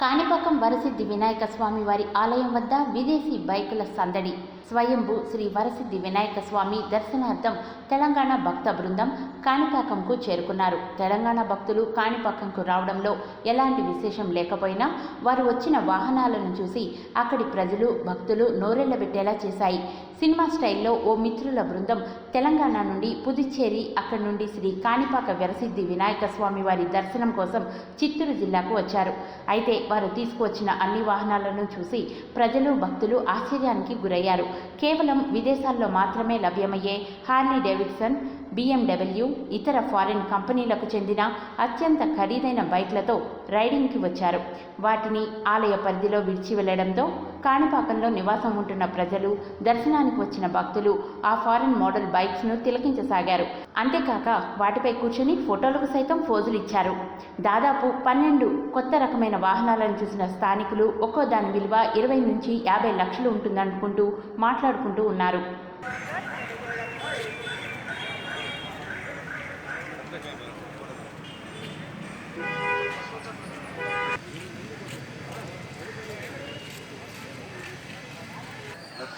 కాణిపాకం వరసిద్ధి వినాయక స్వామి వారి ఆలయం వద్ద విదేశీ బైకుల సందడి. స్వయంభు శ్రీ వరసిద్ధి వినాయక స్వామి దర్శనార్థం తెలంగాణ భక్త బృందం కాణిపాకంకు చేరుకున్నారు. తెలంగాణ భక్తులు కాణిపాకంకు రావడంలో ఎలాంటి విశేషం లేకపోయినా వారు వచ్చిన వాహనాలను చూసి అక్కడి ప్రజలు భక్తులు నోరెళ్ళబెట్టేలా చేశాయి. సినిమా స్టైల్లో ఓ మిత్రుల బృందం తెలంగాణ నుండి పుదుచ్చేరి అక్కడి నుండి శ్రీ కాణిపాక వెరసిద్ధి వినాయక స్వామి వారి దర్శనం కోసం చిత్తూరు జిల్లాకు వచ్చారు. అయితే వారు తీసుకువచ్చిన అన్ని వాహనాలను చూసి ప్రజలు భక్తులు ఆశ్చర్యానికి గురయ్యారు. కేవలం విదేశాల్లో మాత్రమే లభ్యమయ్యే హార్లీ డేవిడ్సన్ బీఎండబ్ల్యూ ఇతర ఫారిన్ కంపెనీలకు చెందిన అత్యంత ఖరీదైన బైక్లతో రైడింగ్కి వచ్చారు. వాటిని ఆలయ పరిధిలో విడిచి వెళ్ళడంతో కాణిపాకంలో నివాసం ఉంటున్న ప్రజలు దర్శనానికి వచ్చిన భక్తులు ఆ ఫారిన్ మోడల్ బైక్స్ను తిలకించసాగారు. అంతేకాక వాటిపై కూర్చుని ఫోటోలకు సైతం ఫోజులు ఇచ్చారు. దాదాపు పన్నెండు కొత్త రకమైన వాహనాలను చూసిన స్థానికులు ఒక్కో దాని విలువ ఇరవై నుంచి యాభై లక్షలు ఉంటుందనుకుంటూ మాట్లాడుకుంటూ ఉన్నారు. Up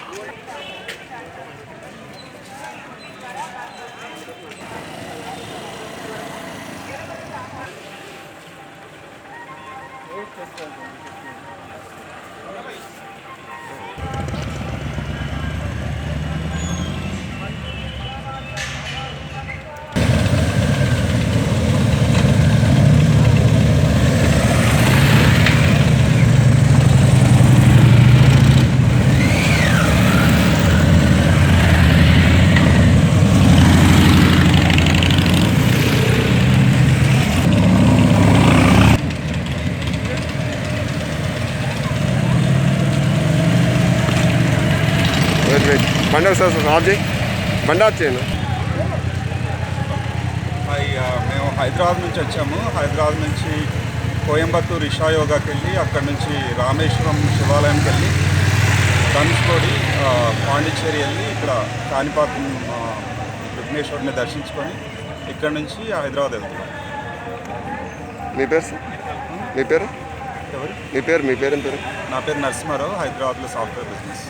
వెయిట్ వెయిట్ బండి సార్ ఆఫ్ చేయి బండి ఆఫ్ మేము హైదరాబాద్ నుంచి వచ్చాము. హైదరాబాద్ నుంచి కోయంబత్తూర్ ఇషా యోగాకి వెళ్ళి అక్కడ నుంచి రామేశ్వరం శివాలయంకి వెళ్ళి ధనుష్కోడి ఆ, పాండిచ్చేరి వెళ్ళి ఇక్కడ కాణిపాకం ఆ, విఘ్నేశ్వరుని దర్శించుకొని ఇక్కడ నుంచి హైదరాబాద్ వెళ్తున్నాం. మీ పేరు మీ పేరు? ఎవరు? మీ పేరు మీ పేరు పేరు? నా పేరు నరసింహారావు హైదరాబాద్లో సాఫ్ట్వేర్ బిజినెస్.